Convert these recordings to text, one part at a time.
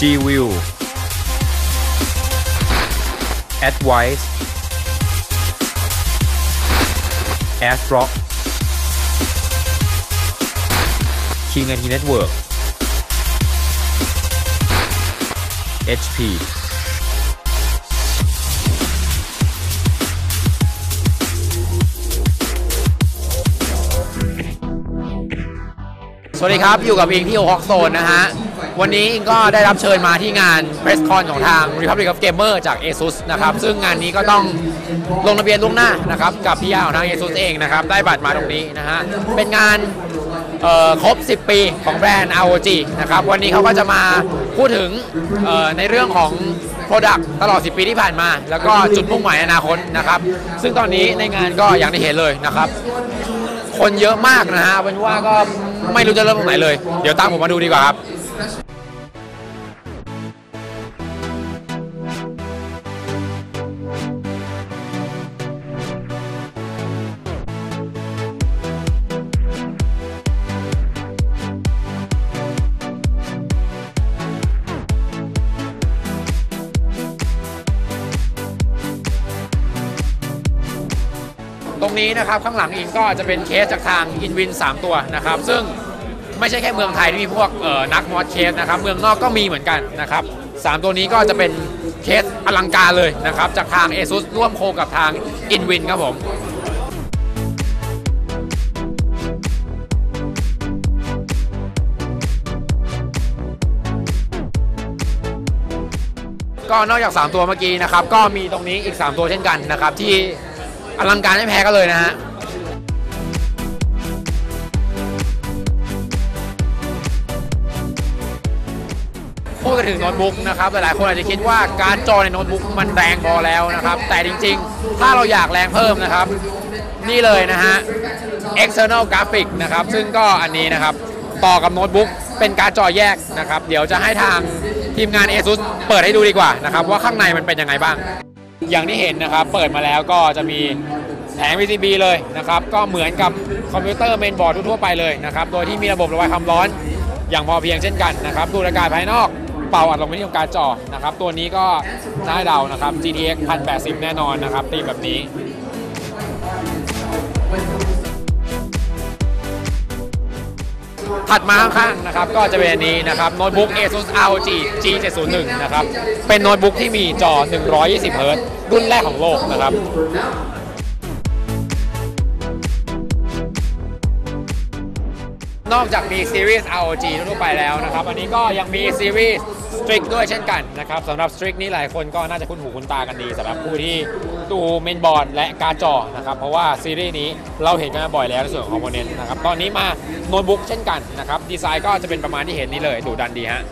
G-View Advice AirDrop King and Network HP สวัสดีครับ อยู่กับอิงที่โอฮอกโซนนะฮะ วันนี้อิงก็ได้รับเชิญมาที่งาน Press Con ของทาง Republic of Gamer จาก ASUS นะครับ ซึ่งงานนี้ก็ต้องลงทะเบียนล่วงหน้านะครับ กับพี่ยาของทาง ASUS เองนะครับ ได้บัตรมาตรงนี้นะฮะ เป็นงานเอ่อครบ 10 ปีของแบรนด์ ROG นะครับ วันนี้เขาก็จะมาพูดถึงในเรื่องของ Product ตลอด 10 ปีที่ผ่านมา แล้วก็จุดมุ่งหมายอนาคตนะครับ ซึ่งตอนนี้ในงานก็อย่างที่เห็นเลยนะครับคนเยอะมากนะฮะเป็นว่าก็ไม่รู้จะเริ่มตรงไหนเลย เดี๋ยวตามผมมาดูดีกว่าครับ นี้นะครับข้างหลังอินก็จะเป็นเคสจากทางอินวิน 3 ตัวนะครับ ซึ่งไม่ใช่แค่เมืองไทยที่มีพวกนักมอสเคสนะครับ เมืองนอกก็มีเหมือนกันนะครับสามตัวนี้ก็จะเป็นเคสอลังการเลยนะครับ จากทาง ASUS ร่วมโคกับทาง InWin ครับผมก็นอกจาก 3 ตัวเมื่อกี้นะครับ ก็มีตรงนี้อีก 3 ตัวเช่นกันนะครับ ที่ อลังการไม่แพ้กันเลยนะฮะพูดกันถึงโน้ตบุ๊กนะครับ หลายๆ คนอาจจะคิดว่าการจอในโน้ตบุ๊กมันแรงพอแล้วนะครับ แต่จริงๆ ถ้าเราอยากแรงเพิ่มนะครับ นี่เลยนะฮะ external graphic นะครับ ซึ่งก็อันนี้นะครับ ต่อกับโน้ตบุ๊กเป็นการจอแยกนะครับ เดี๋ยวจะให้ทางทีมงาน ASUS เปิดให้ดูดีกว่านะครับ ว่าข้างในมันเป็นยังไงบ้าง อย่างที่เห็นนะครับ เปิดมาแล้วก็จะมีแผง PCB เลยนะครับ ก็เหมือนกับคอมพิวเตอร์เมนบอร์ดทั่วไปเลยนะครับ โดยที่มีระบบระบายความร้อน อย่างพอเพียงเช่นกันนะครับดูดอากาศภายนอกเป่าอัดลมไปที่การจอนะครับ ตัวนี้ก็น่าเดานะครับ GTX 1080 แน่นอนนะครับตีแบบนี้ ถัดมาข้างๆนะครับก็จะเป็นอันนี้นะครับโน้ตบุ๊ก ASUS ROG G701 นะครับเป็นโน้ตบุ๊กที่มีจอ 120เฮิร์ตซ์รุ่นแรกของโลกนะครับนอกจากมีซีรีส์ ROG ทั่วไปแล้วนะครับ อันนี้ก็ยังมีซีรีส์ Strix ด้วยเช่นกันนะครับสำหรับ Strix นี้หลายคนก็น่าจะคุ้นหูคุ้นตากันดีสำหรับผู้ที่ ดูเมนบอร์ดและการ์ดจอนะครับเพราะว่าซีรีส์นี้เราเห็นกันบ่อยแล้วในส่วนของคอมโพเนนต์นะครับตอนนี้มาโน้ตบุ๊กเช่นกันนะครับดีไซน์ก็จะเป็นประมาณที่เห็นนี้เลยดูดันดีฮะ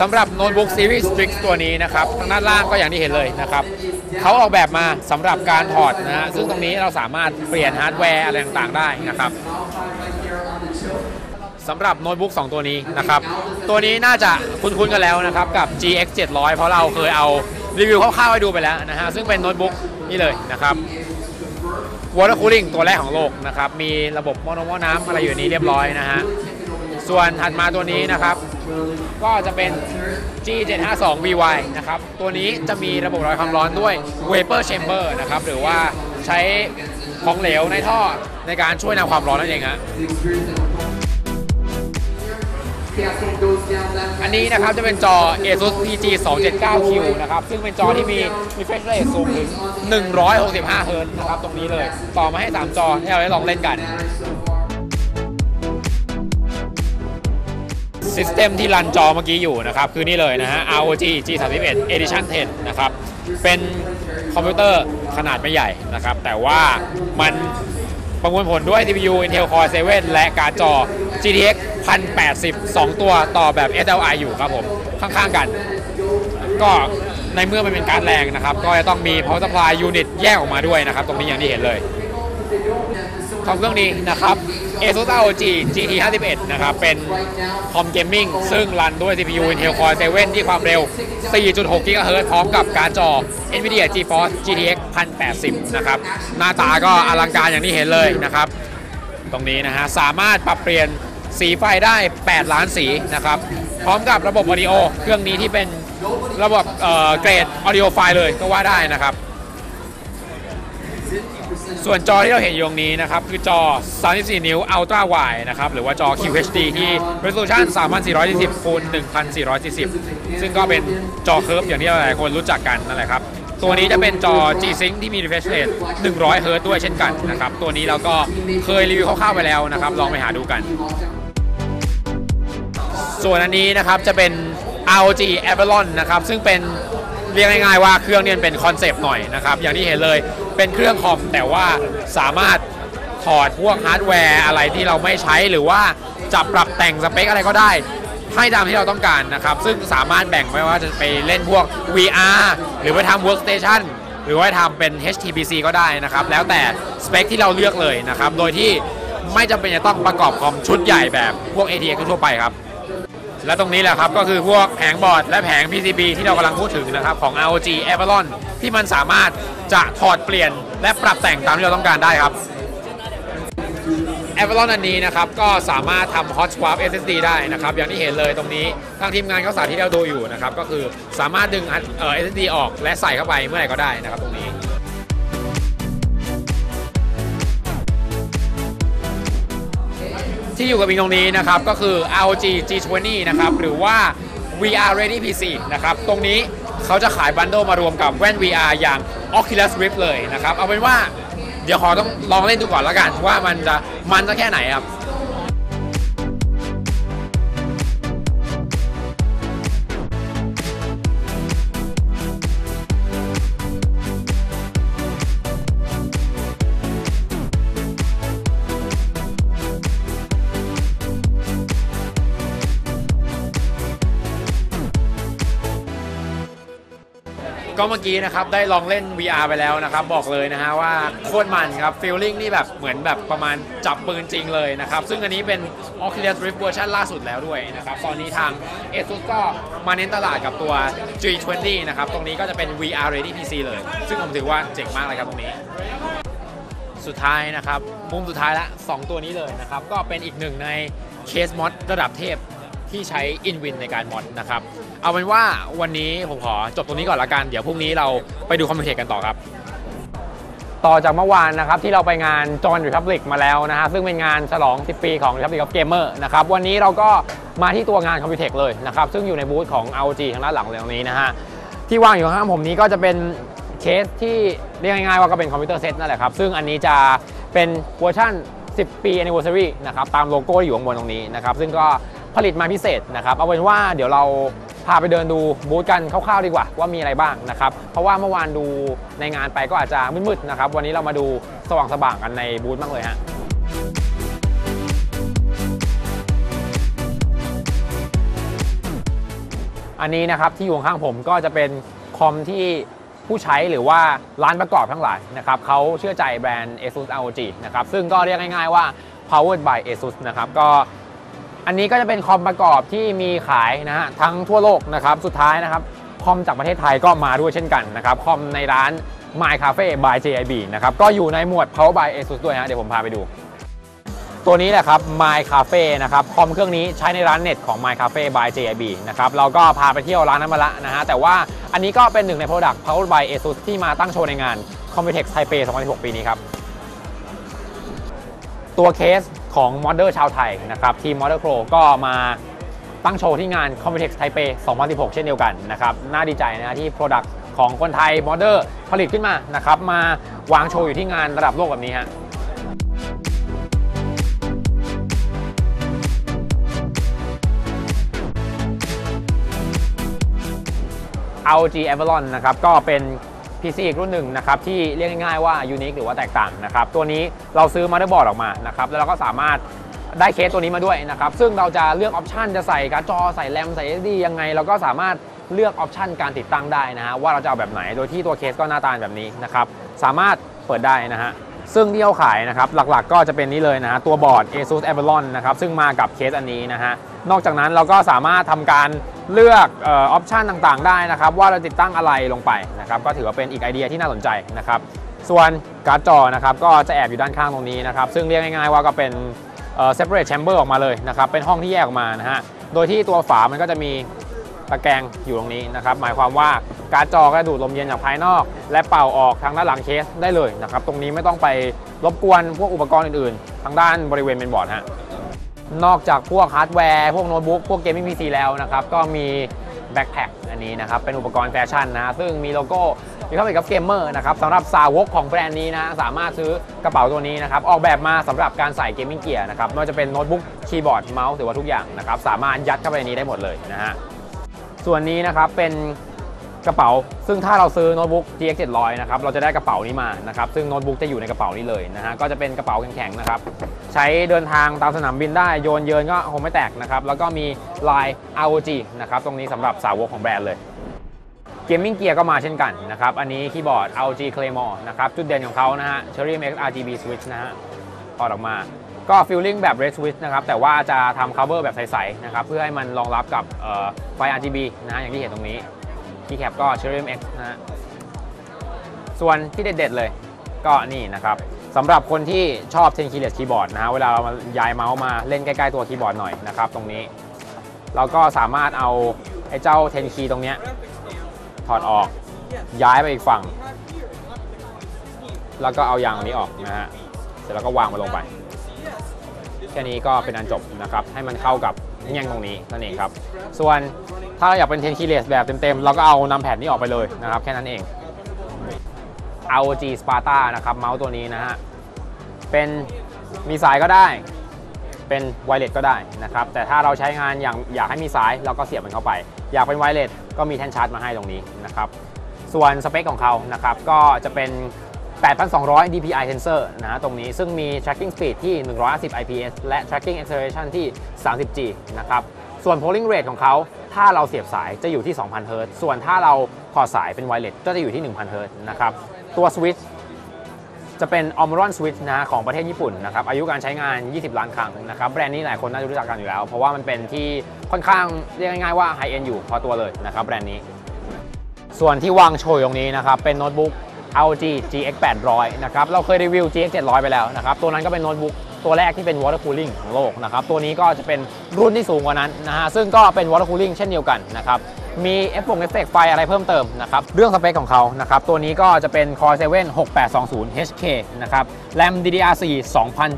สำหรับโน้ตบุ๊กซีรีส์ Strix ตัวนี้นะครับทางด้านล่างก็อย่างที่เห็นเลยนะครับเขาออกแบบมาสำหรับการถอดนะฮะซึ่งตรงนี้เราสามารถเปลี่ยนฮาร์ดแวร์อะไรต่างๆได้นะครับ สำหรับโน้ตบุ๊ก2 ตัวนี้นะครับ ตัวนี้น่าจะคุ้นๆกันแล้วนะครับ กับ GX 700 เพราะเราเคยเอารีวิวคร่าวๆให้ดูไปแล้วนะฮะ ซึ่งเป็นโน้ตบุ๊กนี่เลยนะครับ water cooling ตัวแรกของโลกนะครับ มีระบบมอนอน้ำอะไรอยู่นนี้เรียบร้อยนะฮะ ส่วนถัดมาตัวนี้นะครับ ก็จะเป็น G752 VY นะครับ ตัวนี้จะมีระบบระบายความร้อนด้วย Vapor Chamber นะครับ หรือว่าใช้ของเหลวในท่อในการช่วยนำความร้อนนั่นเองฮะ อันนี้นะครับจะเป็นจอ ASUS PG 279Q นะครับ ซึ่งเป็นจอที่มี refresh rate สูงถึง 165 เฮิร์ตนะครับ ตรงนี้เลย ต่อมาให้ 3 จอให้เราได้ลองเล่นกันซิสเต็มที่รันจอเมื่อกี้อยู่นะครับ คือนี่เลยนะฮะ ROG G31 Edition 10 นะครับ เป็นคอมพิวเตอร์ขนาดไม่ใหญ่นะครับ แต่ว่ามันประมวลผลด้วย CPU Intel Core 7 และการ์ดจอ GTX 1080 2 ตัวต่อแบบ SLI อยู่ครับผมข้างๆกัน ก็ในเมื่อมันเป็นการแรงนะครับ ก็จะต้องมี power supply unit แยกออกมาด้วยนะครับ ตรงนี้อย่างที่เห็นเลยของเครื่องนี้นะครับ ASUS ROG GT 51นะครับ เป็นคอมเกมมิ่งซึ่งรันด้วย CPU Intel Core 7 ที่ความเร็ว 4.6 GHz พร้อมกับการ์ดจอ NVIDIA GeForce GTX 1080 นะครับ หน้าตาก็อลังการอย่างที่เห็นเลยนะครับ ตรงนี้นะฮะ สามารถปรับเปลี่ยน สีไฟได้ 8 ล้านสีนะครับ พร้อมกับระบบ Audio เครื่องนี้ที่เป็นระบบเอ่อเกรด Audio ไฟเลยก็ว่าได้นะครับ ส่วนจอที่เราเห็นอยู่ตรงนี้นะครับ คือจอ 34 นิ้ว Ultra Wide นะครับ หรือว่าจอ QHD ที่ resolution 3440คูณ1440 ซึ่งก็เป็นจอเคิร์ฟอย่างที่หลายคนรู้จักกันนั่นแหละครับตัวนี้จะเป็นจอ G-Sync ที่มี refresh rate 100 Hz ด้วยเช่นกันนะครับ ตัวนี้เราก็เคยรีวิวคร่าวๆไปแล้วนะครับ ลองไปหาดูกัน ส่วนอันนี้นะครับจะเป็น ROG Avalon นะครับซึ่งเป็นเรียกง่ายๆว่าเครื่องเนี่ยเป็นคอนเซปต์หน่อยนะครับอย่างที่เห็นเลยเป็นเครื่องคอมแต่ว่าสามารถถอดพวกฮาร์ดแวร์อะไรที่เราไม่ใช้หรือว่าจะปรับแต่งสเปคอะไรก็ได้ ให้ตามที่เราต้องการนะครับ ซึ่งสามารถแบ่งไม่ว่าจะไปเล่นพวก VR หรือไปทำ workstation หรือว่าทำเป็น HTPC ก็ได้นะครับ แล้วแต่สเปคที่เราเลือกเลยนะครับ โดยที่ไม่จำเป็นจะต้องประกอบคอมชุดใหญ่แบบพวก ATX ทั่วไปครับ และตรงนี้แหละครับก็คือพวกแผงบอร์ดและแผง PCB ที่เรากำลังพูดถึงนะครับของ ROG Avalon ที่มันสามารถจะถอดเปลี่ยนและปรับแต่งตามที่เราต้องการได้ครับ Avalon อันนี้นะครับก็สามารถทำ Hot Swap SSD ได้นะครับอย่างที่เห็นเลยตรงนี้ทางทีมงานเขาสาธิตให้เราดูอยู่นะครับก็คือสามารถดึงเอ่อ SSD ออกและใส่เข้าไปเมื่อไหร่ก็ได้นะครับตรงนี้ ที่อยู่กับวิงตรงนี้นะครับ ก็คือ ROG G20 นะครับ หรือว่า VR Ready PC นะครับ ตรงนี้เขาจะขายบันโดมารวมกับแว่น VR อย่าง Oculus Rift เลยนะครับ เอาเป็นว่าเดี๋ยวขอต้องลองเล่นดูก่อนแล้วกันว่ามันจะมันจะแค่ไหนครับ ก็เมื่อกี้นะครับได้ลองเล่น VR ไปแล้วนะครับ บอกเลยนะฮะว่าโคตรมันครับฟีลลิ่งนี่แบบเหมือนแบบประมาณจับปืนจริงเลยนะครับ ซึ่งอันนี้เป็น Oculus Rift เวอร์ชันล่าสุดแล้วด้วยนะครับ ตอนนี้ทาง ASUS ก็มาเน้นตลาดกับตัว G20 นะครับ ตรงนี้ก็จะเป็น VR Ready PC เลย ซึ่งผมถือว่าเจ๋งมากเลยครับตรงนี้สุดท้ายนะครับ มุมสุดท้ายละ 2 ตัวนี้เลยนะครับ ก็เป็นอีกหนึ่งในเคสมอดระดับเทพ ที่ใช้ InWin ในการมอดนะครับ เอาเป็นว่าวันนี้ผมขอจบตรงนี้ก่อนละกัน เดี๋ยวพรุ่งนี้เราไปดูคอมพิวเตกันต่อครับ ต่อจากเมื่อวานนะครับที่เราไปงานจอห์นริพับลิกมาแล้วนะฮะซึ่งเป็นงานฉลอง 10 ปีของ Republic of Gamer นะครับวันนี้เราก็มาที่ตัวงานคอมพิวเทคเลยนะครับซึ่งอยู่ในบูธของ ROG ทางด้านหลังเลยตรงนี้นะฮะที่วางอยู่ข้างผมนี้ก็จะเป็นเคสที่เรียกง่ายๆว่าก็เป็นคอมพิวเตอร์เซตนั่นแหละครับ ซึ่งอันนี้จะเป็นเวอร์ชัน10 ปี anniversary นะครับ ตามโลโก้ที่อยู่ข้างบนตรงนี้นะครับ ซึ่งก็ ผลิตมาพิเศษนะครับเอาเป็นว่าเดี๋ยวเราพาไปเดินดูบูธกันคร่าวๆดีกว่าว่ามีอะไรบ้างนะครับเพราะว่าเมื่อวานดูในงานไปก็อาจจะมืดๆนะครับวันนี้เรามาดูสว่างๆกันในบูธบ้างเลยฮะอันนี้นะครับที่อยู่ข้างผมก็จะเป็นคอมที่ผู้ใช้หรือว่าร้านประกอบทั้งหลายนะครับเขาเชื่อใจแบรนด์ ASUS ROG นะครับซึ่งก็เรียกง่ายๆว่า powered by ASUS นะครับก็ อันนี้ก็จะเป็นคอมประกอบที่มีขายนะฮะทั้งทั่วโลกนะครับสุดท้ายนะครับคอมจากประเทศไทยก็มาด้วยเช่นกันนะครับคอมในร้าน My Cafe by JIB นะครับก็อยู่ในหมวด Power by ASUS ด้วยฮะเดี๋ยวผมพาไปดู ตัวนี้แหละครับ My Cafe นะครับคอมเครื่องนี้ใช้ในร้านเน็ตของ My Cafe by JIB นะครับเราก็พาไปเที่ยวร้านนั้นมาละนะฮะแต่ว่าอันนี้ก็เป็นหนึ่งใน Product Power by ASUS ที่มาตั้งโชว์ในงาน Computex Taipei 2016 ปีนี้ครับตัวเคส ของมอเดอร์ชาวไทยนะครับทีม Model Pro ก็มาตั้งโชว์ที่งาน Computex Taipei 2016 เช่นเดียวกันนะครับน่าดีใจนะที่ Product ของคนไทยมอเดอร์ผลิตขึ้นมานะครับมาวางโชว์อยู่ที่งานระดับโลกแบบนี้ฮะ ROG Avalon นะครับก็เป็น PC อีกรุ่นหนึ่งนะครับที่เรียกง่ายๆว่ายูนิคหรือว่าแตกต่างนะครับตัวนี้เราซื้อมา t ด e r b o a r d ออกมานะครับแล้วเราก็สามารถได้เคสตัวนี้มาด้วยนะครับซึ่งเราจะเลือกออปชันจะใส่การ์ดจอใส่แรมใส่ SD ยังไง เราก็สามารถเลือกออปชันการติดตั้งได้นะฮะว่าเราจะเอาแบบไหนโดยที่ตัวเคสก็หน้าตาแบบนี้นะครับสามารถเปิดได้นะฮะซึ่งที่เขาขายนะครับหลักๆก็จะเป็นนี้เลยนะฮะตัวบอร์ด ASUS Avalon นะครับซึ่งมากับเคสอันนี้นะฮะนอกจากนั้นเราก็สามารถทำการ เลือกออปชันต่างๆ ได้นะครับ ว่าเราติดตั้งอะไรลงไปนะครับ ก็ถือว่าเป็นอีกไอเดียที่น่าสนใจนะครับ ส่วนการ์ดจอนะครับก็จะแอบอยู่ด้านข้างตรงนี้นะครับ ซึ่งเรียกง่ายๆว่าก็เป็นเอ่อ separate chamber ออกมาเลยนะครับ เป็นห้องที่แยกออกมานะฮะ โดยที่ตัวฝามันก็จะมีตะแกรงอยู่ตรงนี้นะครับ หมายความว่าการ์ดจอก็ดูดลมเย็นจากภายนอก และเป่าออกทางด้านหลังเคสได้เลยนะครับ ตรงนี้ไม่ต้องไปรบกวนพวกอุปกรณ์อื่นๆ ทางด้านบริเวณเมนบอร์ดฮะ นอกจากพวกฮาร์ดแวร์ พวกโน้ตบุ๊ก พวกเกมมิ่งพีซีแล้วนะครับ ก็มีแบ็คแพคอันนี้นะครับ เป็นอุปกรณ์แฟชั่นนะ ซึ่งมีโลโก้ Republic of Gamer นะครับสำหรับสาวกของแบรนด์นี้นะ สามารถซื้อกระเป๋าตัวนี้นะครับ ออกแบบมาสำหรับการใส่เกมมิ่งเกียร์นะครับ ไม่ว่าจะเป็นโน้ตบุ๊ก คีย์บอร์ด เมาส์ หรือว่าทุกอย่างนะครับ สามารถยัดเข้าไปในนี้ได้หมดเลยนะฮะ ส่วนนี้นะครับ เป็น กระเป๋า ซึ่งถ้าเราซื้อโน้ตบุ๊ก GX 700นะครับเราจะได้กระเป๋านี้มานะครับซึ่งโน้ตบุ๊กจะอยู่ในกระเป๋านี้เลยนะฮะก็จะเป็นกระเป๋าแข็งๆนะครับใช้เดินทางตามสนามบินได้โยนเยินก็คงไม่แตกนะครับแล้วก็มีลาย ROG นะครับตรงนี้สำหรับสาวกของแบรนด์เลยเกมมิ่งเกียร์ก็มาเช่นกันนะครับ อันนี้คีย์บอร์ด ROG Claymore นะครับ จุดเด่นของเขานะฮะ Cherry MX RGB Switch นะฮะถอดออกมา ก็ฟีลลิ่งแบบ Red Switch นะครับ แต่ว่าจะทำ cover แบบใส ๆ นะครับ เพื่อให้มันรองรับกับไฟ RGB นะฮะอย่างที่เห็นตรงนี้ คีย์แคปก็ Cherry MX นะฮะส่วนที่เด็ดๆเลยก็นี่นะครับสำหรับคนที่ชอบ10 keyless keyboard นะฮะเวลาเรามาย้ายเมาส์มาเล่นใกล้ๆตัวคีย์บอร์ดหน่อยนะครับตรงนี้ เราก็สามารถเอาไอ้เจ้า10 key ตรงเนี้ยถอดออกย้ายไปอีกฝั่ง แล้วก็เอายางตรงนี้ออกนะฮะเสร็จแล้วก็วางมาลงไป แค่นี้ก็เป็นอันจบนะครับ ให้มันเข้ากับ แง่งตรงนี้นั่นเองครับ ส่วนถ้าเราอยากเป็น10 keyless แบบเต็มๆ เราก็เอานำแผ่นนี้ออกไปเลยนะครับ แค่นั้นเอง ROG Sparta นะครับเมาส์ตัวนี้นะฮะ เป็นมีสายก็ได้ เป็นไวเลสก็ได้นะครับ แต่ถ้าเราใช้งานอย่างอยากให้มีสายเราก็เสียบมันเข้าไป อยากเป็นไวเลสก็มีแท่นชาร์จมาให้ตรงนี้นะครับ ส่วนสเปคของเขานะครับก็จะเป็น 8,200 DPI sensor นะฮะตรงนี้ซึ่งมี tracking speed ที่ 150 IPS และ tracking acceleration ที่ 30G นะครับ ส่วน polling rate ของเขาถ้าเราเสียบสายจะอยู่ที่ 2,000 Hz ส่วนถ้าเราถอดสายเป็นไวเลสก็จะอยู่ที่ 1,000 Hz นะครับ ตัวสวิตช์จะเป็น o m r o n Switch นะฮะของประเทศญี่ปุ่นนะครับอายุการใช้งาน 20 ล้านครั้งนะครับแบรนด์นี้หลายคนน่าจะรู้จักกันอยู่แล้ว เพราะว่ามันเป็นที่ค่อนข้างเรียกง่ายๆว่าไฮเอ็นอยู่พอตัวเลยนะครับแบรนด์นี้ ส่วนที่วางโชว์ตรงนี้นะครับเป็นโน้ตบุ๊ก ROG GX 800นะครับเราเคยรีวิว GX 700ไปแล้วนะครับตัวนั้นก็เป็นโน้ตบุ๊กตัวแรกที่เป็น water cooling ของโลกนะครับตัวนี้ก็จะเป็นรุ่นที่สูงกว่านั้นนะฮะซึ่งก็เป็น water cooling เช่นเดียวกันนะครับมีเอฟเฟกต์เอฟเฟกไฟอะไรเพิ่มเติมนะครับเรื่องสเปคของเขานะครับตัวนี้ก็จะเป็น Core 7 6820 HK นะครับ RAM DDR4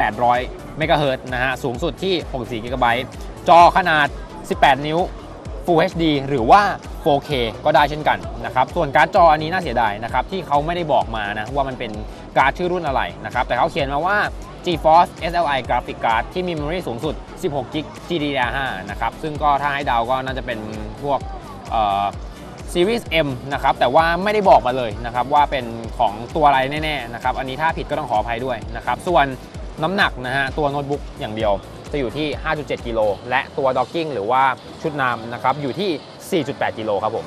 2800 MHz นะฮะสูงสุดที่ 64 GB จอขนาด 18 นิ้ว Full HD หรือว่า 4K ก็ได้เช่นกันนะครับ ส่วนการ์ดจออันนี้น่าเสียดายนะครับ ที่เขาไม่ได้บอกมานะ ว่ามันเป็นการ์ดชื่อรุ่นอะไรนะครับ แต่เขาเขียนมาว่า GeForce SLI Graphic Card ที่มี memory สูงสุด 16 GB GDDR5 นะครับ ซึ่งก็ถ้าให้เดาก็น่าจะเป็นพวกเอ่อ Series M นะครับ แต่ว่าไม่ได้บอกมาเลยนะครับ ว่าเป็นของตัวอะไรแน่ๆนะครับ อันนี้ถ้าผิดก็ต้องขออภัยด้วยนะครับ ส่วนน้ำหนักนะฮะตัวโน้ตบุ๊กอย่างเดียวจะอยู่ที่ 5.7 กิโล และตัวด็อกกิ้งหรือว่าชุดนำนะครับ อยู่ที่ 4.8 กิโลครับผม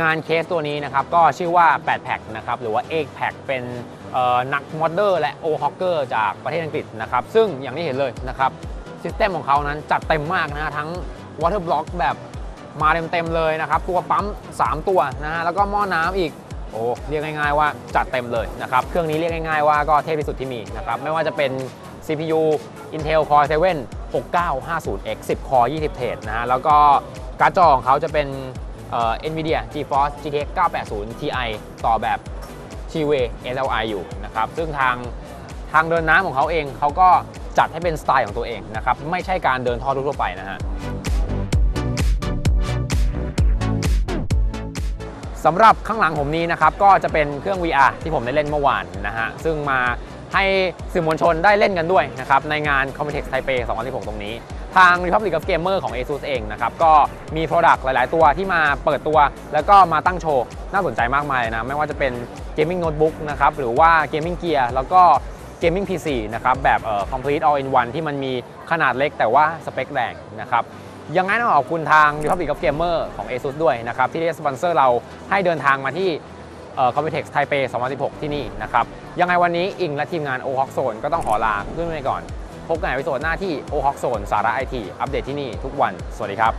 งานเคสตัวนี้นะครับ ก็ชื่อว่า 8 แพ็กนะครับ หรือว่า 8 แพ็กเป็นนักมอดเดอร์และโอฮอกเกอร์จากประเทศอังกฤษนะครับ ซึ่งอย่างที่เห็นเลยนะครับซิสเต็มของเขานั้นจัดเต็มมากนะฮะทั้งวอเตอร์บล็อกแบบมาเต็มๆเลยนะครับ ตัวปั๊ม 3 ตัวนะฮะแล้วก็หม้อน้ำอีกโอ้เรียกง่ายๆว่าจัดเต็มเลยนะครับเครื่องนี้เรียกง่ายๆว่าก็เทพที่สุดที่มีนะครับไม่ว่าจะเป็น CPU Intel Core 7 6950X 10 Core 20 เทรดนะฮะ แล้วก็การ์ดจอของเขาจะเป็นเอ่อ NVIDIA GeForce GTX 980 Ti ต่อแบบ T-Way SLI อยู่นะครับ ซึ่งทางทางเดินน้ำของเขาเองเขาก็จัดให้เป็นสไตล์ของตัวเองนะครับ ไม่ใช่การเดินท่อทั่วไปนะฮะสำหรับข้างหลังผมนี้นะครับ ก็จะเป็นเครื่อง VR ที่ผมได้เล่นเมื่อวานนะฮะ ซึ่งมา ให้สื่อมวลชนได้เล่นกันด้วยนะครับในงาน Computex Taipei 2016 ตรงนี้ ทาง Republic of Gamer ของ ASUS เองนะครับก็มี Product หลาย ๆ ตัวที่มาเปิดตัว แล้วก็มาตั้งโชว์ น่าสนใจมากมายเลยนะ ไม่ว่าจะเป็น Gaming Notebook นะครับหรือว่า Gaming Gear แล้วก็ Gaming PC นะครับแบบเอ่อ Complete All in One ที่มันมีขนาดเล็กแต่ว่าสเปคแรงนะครับยังไงต้องขอบคุณทาง Republic of Gamer ของ ASUS ด้วยนะครับที่ได้สปอนเซอร์เราให้เดินทางมาที่ เอ่อ Computex Taipei 2016 ที่นี่นะครับ ยังไงวันนี้อิงและทีมงานโอฮอคโซนก็ต้องขอลาขึ้นไปก่อน พบกันในวิดีโอหน้าที่โอฮอคโซนสาระไอทีอัปเดตที่นี่ทุกวัน สวัสดีครับ